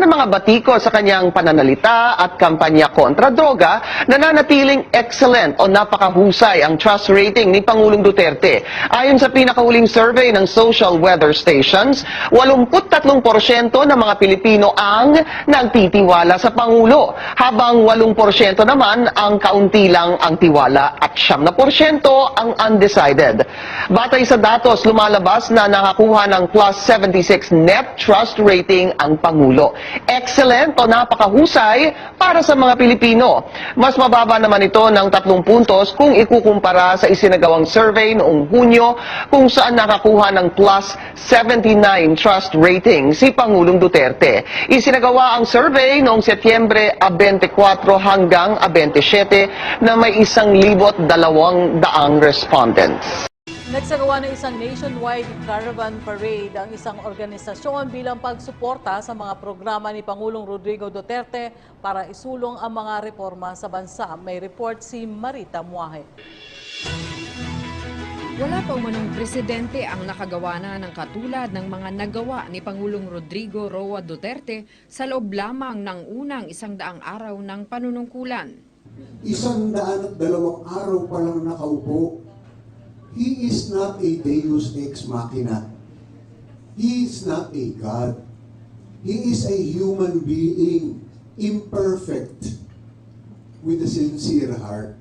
ng mga batiko sa kanyang pananalita at kampanya kontra droga, nananatiling excellent o napakahusay ang trust rating ni Pangulong Duterte. Ayon sa pinakahuling survey ng social weather stations, 83% ng mga Pilipino ang nagtitiwala sa Pangulo, habang 8% naman ang kaunti lang ang tiwala at 7% ang undecided. Batay sa datos, lumalabas na nakakuha ng plus 76 net trust rating ang Pangulo. Excellent o napakahusay para sa mga Pilipino. Mas mababa naman ito ng tatlong puntos kung ikukumpara sa isinagawang survey noong Hunyo kung saan nakakuha ng plus 79 trust rating si Pangulong Duterte. Isinagawa ang survey noong Setyembre 24 hanggang 27 na may isang libot dalawang daang respondents. Nagsagawa ng isang nationwide caravan parade ang isang organisasyon bilang pagsuporta sa mga programa ni Pangulong Rodrigo Duterte para isulong ang mga reforma sa bansa. May report si Marita Muahe. Wala pa umanong presidente ang nakagawa na ng katulad ng mga nagawa ni Pangulong Rodrigo Roa Duterte sa loob lamang ng unang isang daang araw ng panunungkulan. Isang daan at dalawang araw pa lang nakaupo. He is not a deus ex machina. He is not a God. He is a human being, imperfect, with a sincere heart.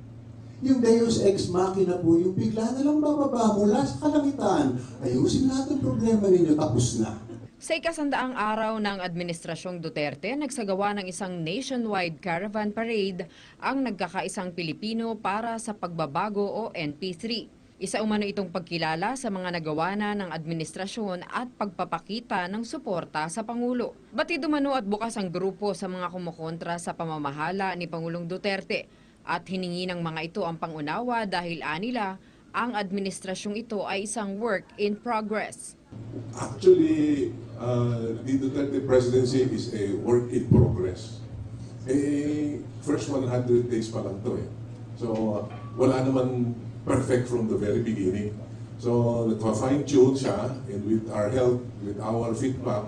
Yung deus ex machina po, yung bigla na lang bababa mula sa kalangitan, ayusin lahat ng problema ninyo, tapos na. Sa ikasandaang araw ng Administrasyong Duterte, nagsagawa ng isang nationwide caravan parade ang nagkakaisang Pilipino para sa pagbabago o NP3. Isa umano itong pagkilala sa mga nagawa na ng administrasyon at pagpapakita ng suporta sa Pangulo. Batid umano at bukas ang grupo sa mga kumukontra sa pamamahala ni Pangulong Duterte at hiningi ng mga ito ang pangunawa dahil anila ang administrasyong ito ay isang work in progress. Actually, uh, the Duterte presidency is a work in progress. Eh, first 100 days pa lang to eh. So, wala naman perfect from the very beginning. So, nagpa-fine-tune and with our help, with our feedback,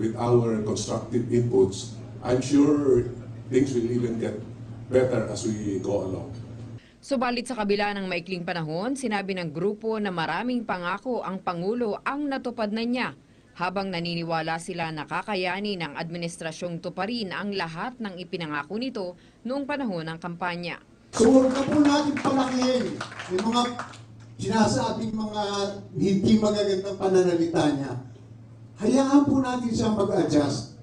with our constructive inputs, I'm sure things will even get better as we go along. Subalit sa kabila ng maikling panahon, sinabi ng grupo na maraming pangako ang Pangulo ang natupad na niya, habang naniniwala sila na kakayanin ng administrasyong tuparin ang lahat ng ipinangako nito noong panahon ng kampanya. So huwag na po natin palakihin yung mga sinasabing mga hindi magagandang pananalita niya. Hayaan po natin siya mag-adjust.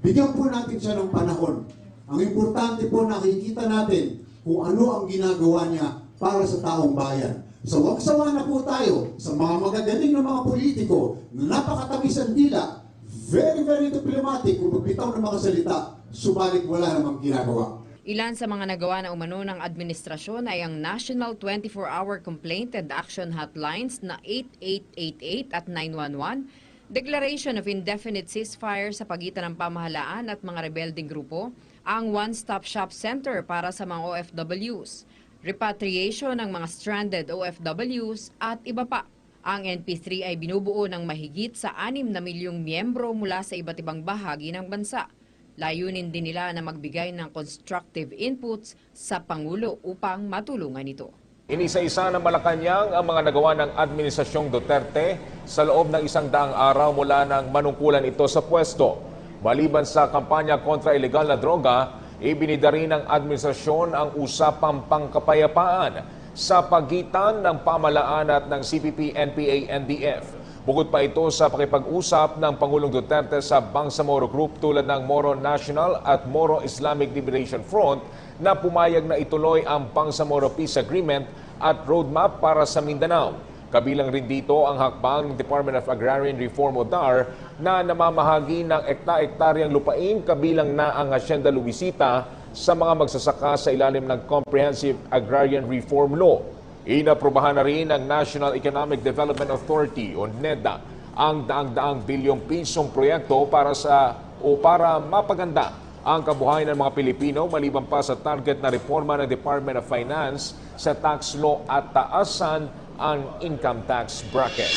Bigyan po natin siya ng panahon. Ang importante po nakikita natin kung ano ang ginagawa niya para sa taong bayan. So wag sawa na po tayo sa mga magagaling na mga politiko na napakatamis ang dila, very, very diplomatic kung magbitaw ng mga salita, subalit wala namang ginagawa. Ilan sa mga nagawa na umano ng administrasyon ay ang National 24-Hour Complaint and Action Hotlines na 8888 at 911, Declaration of Indefinite Ceasefire sa pagitan ng pamahalaan at mga rebelding grupo, ang One Stop Shop Center para sa mga OFWs, repatriation ng mga stranded OFWs at iba pa. Ang NP3 ay binubuo ng mahigit sa 6 na milyong miyembro mula sa iba't ibang bahagi ng bansa. Layunin din nila na magbigay ng constructive inputs sa Pangulo upang matulungan ito. Inisa-isa ng Malacanang ang mga nagawa ng Administrasyong Duterte sa loob ng isang daang araw mula ng manungkulan ito sa pwesto. Maliban sa kampanya kontra ilegal na droga, ibinida rin ng administrasyon ang usapang pangkapayapaan sa pagitan ng pamalaan at ng CPP, NPA, NDF. Bukod pa ito sa pakipag-usap ng Pangulong Duterte sa Bangsamoro Group tulad ng Moro National at Moro Islamic Liberation Front na pumayag na ituloy ang Bangsamoro Peace Agreement at roadmap para sa Mindanao. Kabilang rin dito ang hakbang ng Department of Agrarian Reform o DAR na namamahagi ng ekta-ektaryang lupain kabilang na ang Hacienda Luisita sa mga magsasaka sa ilalim ng Comprehensive Agrarian Reform Law. Inaprobahan na rin ng National Economic Development Authority o NEDA ang daang-daang bilyong pisong proyekto para sa o para mapaganda ang kabuhayan ng mga Pilipino maliban pa sa target na reforma ng Department of Finance sa tax law at taasan ang income tax bracket.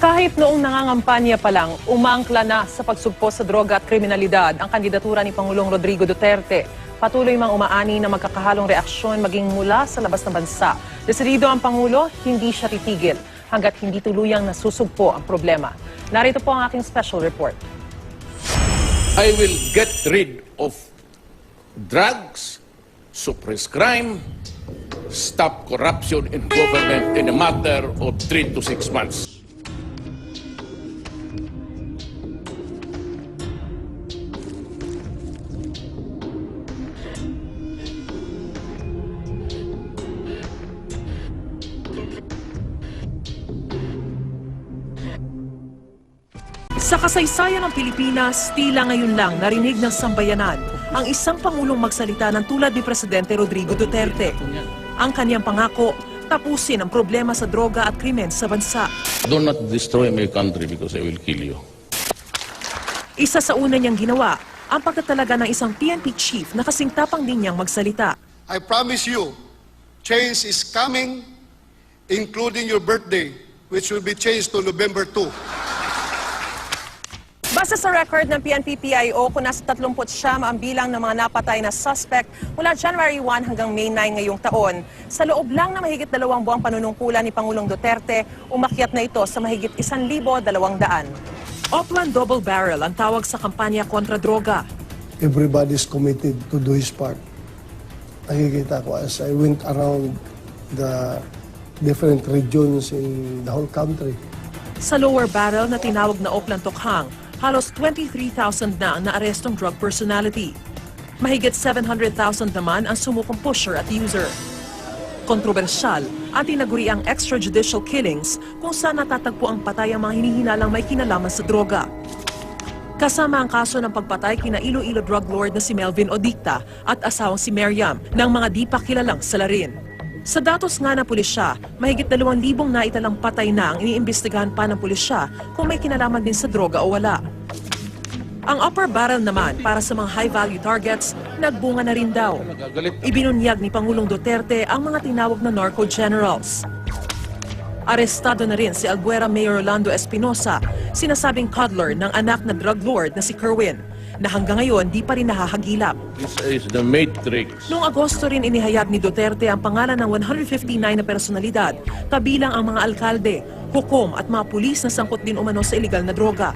Kahit noong nangangampanya pa lang, umangkla na sa pagsugpo sa droga at kriminalidad ang kandidatura ni Pangulong Rodrigo Duterte. Patuloy mang umaani na magkakahalong reaksyon maging mula sa labas ng bansa. Desidido ang Pangulo, hindi siya titigil hanggat hindi tuluyang nasusugpo ang problema. Narito po ang aking special report. I will get rid of drugs, suppress crime, stop corruption in government in a matter of three to six months. Sa kasaysayan ng Pilipinas, tila ngayon lang narinig ng sambayanan ang isang pangulong magsalita ng tulad ni Presidente Rodrigo Duterte. Ang kanyang pangako, tapusin ang problema sa droga at krimen sa bansa. Do not destroy my country because I will kill you. Isa sa una niyang ginawa, ang pagtatalaga ng isang PNP chief na kasing tapang din niyang magsalita. I promise you, change is coming, including your birthday, which will be changed to November 2. Base sa record ng PNP-PIO, kung nasa 30 siyam ang bilang ng mga napatay na suspect mula January 1 hanggang May 9 ngayong taon. Sa loob lang na mahigit dalawang buwang panunungkulan ni Pangulong Duterte, umakyat na ito sa mahigit 1,200. Oplan Double Barrel ang tawag sa kampanya kontra droga. everybody's committed to do his part. Nakikita ko as I went around the different regions in the whole country. Sa lower barrel na tinawag na Oplan Tokhang, halos 23,000 na ang naarestong drug personality. Mahigit 700,000 naman ang sumukong pusher at user. Kontrobersyal at tinaguri ang extrajudicial killings kung saan natatagpo ang patay ang mga hinihinalang may kinalaman sa droga. Kasama ang kaso ng pagpatay kina Iloilo drug lord na si Melvin Odicta at asawang si Miriam ng mga di pa kilalang salarin. Sa datos nga ng pulisya, mahigit 2,000 naitalang patay na ang iniimbestigahan pa ng pulisya kung may kinalaman din sa droga o wala. Ang upper barrel naman para sa mga high-value targets, nagbunga na rin daw. Ibinunyag ni Pangulong Duterte ang mga tinawag na narco generals. Arestado na rin si Alguera Mayor Orlando Espinosa, sinasabing cuddler ng anak na drug lord na si Kerwin, na hanggang ngayon di pa rin nahahagilap. This is the matrix. Noong Agosto rin inihayag ni Duterte ang pangalan ng 159 na personalidad, kabilang ang mga alkalde, hukom at mga pulis na sangkot din umano sa iligal na droga.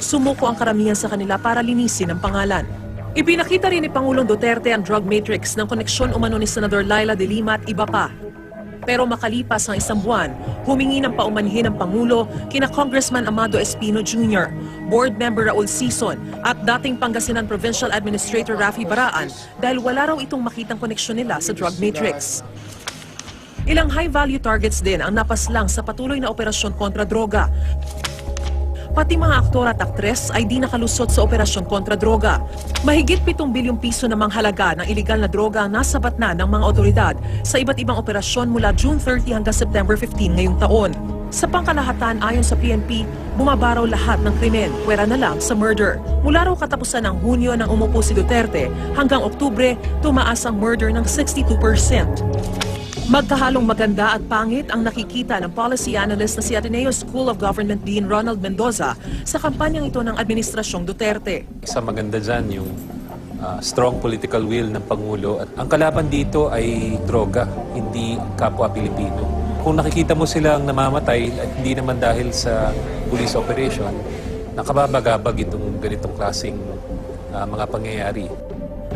Sumuko ang karamihan sa kanila para linisin ang pangalan. Ipinakita rin ni Pangulong Duterte ang drug matrix ng koneksyon umano ni Senador Laila de Lima at iba pa. Pero makalipas ang isang buwan, humingi ng paumanhin ng Pangulo kina Congressman Amado Espino Jr., Board Member Raul Sison at dating Pangasinan Provincial Administrator Rafi Baraan dahil wala raw itong makitang koneksyon nila sa drug matrix. Ilang high-value targets din ang napaslang sa patuloy na operasyon kontra droga. Pati mga aktor at aktres ay di nakalusot sa operasyon kontra droga. Mahigit 7 bilyong piso namang halaga ng iligal na droga ang nasabat na ng mga otoridad sa iba't ibang operasyon mula June 30 hanggang September 15 ngayong taon. Sa pangkalahatan ayon sa PNP, bumaba raw lahat ng krimen, pwera na lang sa murder. Mula raw katapusan ng Hunyo nang umupo si Duterte, hanggang Oktubre, tumaas ang murder ng 62%. Magkahalong maganda at pangit ang nakikita ng policy analyst na si Ateneo School of Government Dean Ronald Mendoza sa kampanyang ito ng Administrasyong Duterte. Sa maganda dyan yung ah, strong political will ng Pangulo. At ang kalaban dito ay droga, hindi kapwa Pilipino. Kung nakikita mo silang namamatay at hindi naman dahil sa police operation, nakababagabag itong ganitong klaseng ah, mga pangyayari.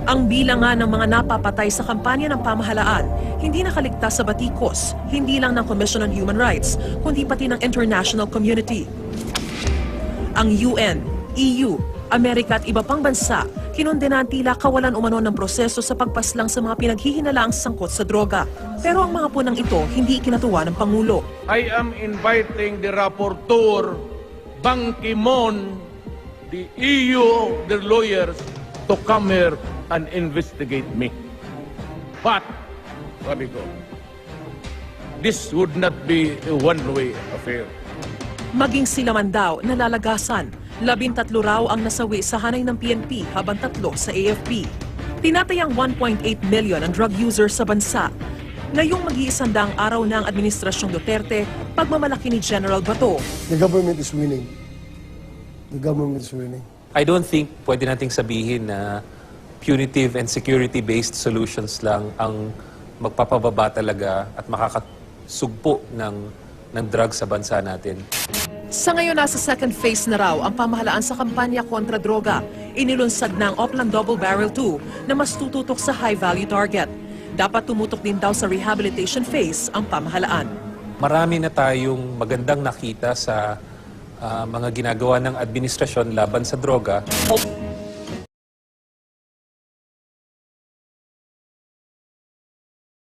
Ang bilang nga ng mga napapatay sa kampanya ng pamahalaan, hindi nakaligtas sa batikos, hindi lang ng Commission on Human Rights, kundi pati ng international community. Ang UN, EU, Amerika at iba pang bansa, kinondenahan tila kawalan umano ng proseso sa pagpaslang sa mga pinaghihinalaang sangkot sa droga. Pero ang mga punang ito hindi ikinatuwa ng Pangulo. I am inviting the rapporteur, Ban Ki-moon, the EU, the lawyers, to come here and investigate me. But, sabi ko, this would not be a one-way affair. Maging sila man daw nalalagasan. Labintatlo raw ang nasawi sa hanay ng PNP habang tatlo sa AFP. Tinatayang 1.8 million ang drug users sa bansa. Ngayong mag-iisandang araw ng Administrasyong Duterte, pagmamalaki ni General Bato. The government is winning. The government is winning. I don't think pwede nating sabihin na punitive and security-based solutions lang ang magpapababa talaga at makakasugpo ng, ng drugs sa bansa natin. Sa ngayon, nasa second phase na raw ang pamahalaan sa kampanya kontra droga. Inilunsad ng Oplan Double Barrel 2 na mas tututok sa high-value target. Dapat tumutok din daw sa rehabilitation phase ang pamahalaan. Marami na tayong magandang nakita sa ah, mga ginagawa ng administrasyon laban sa droga.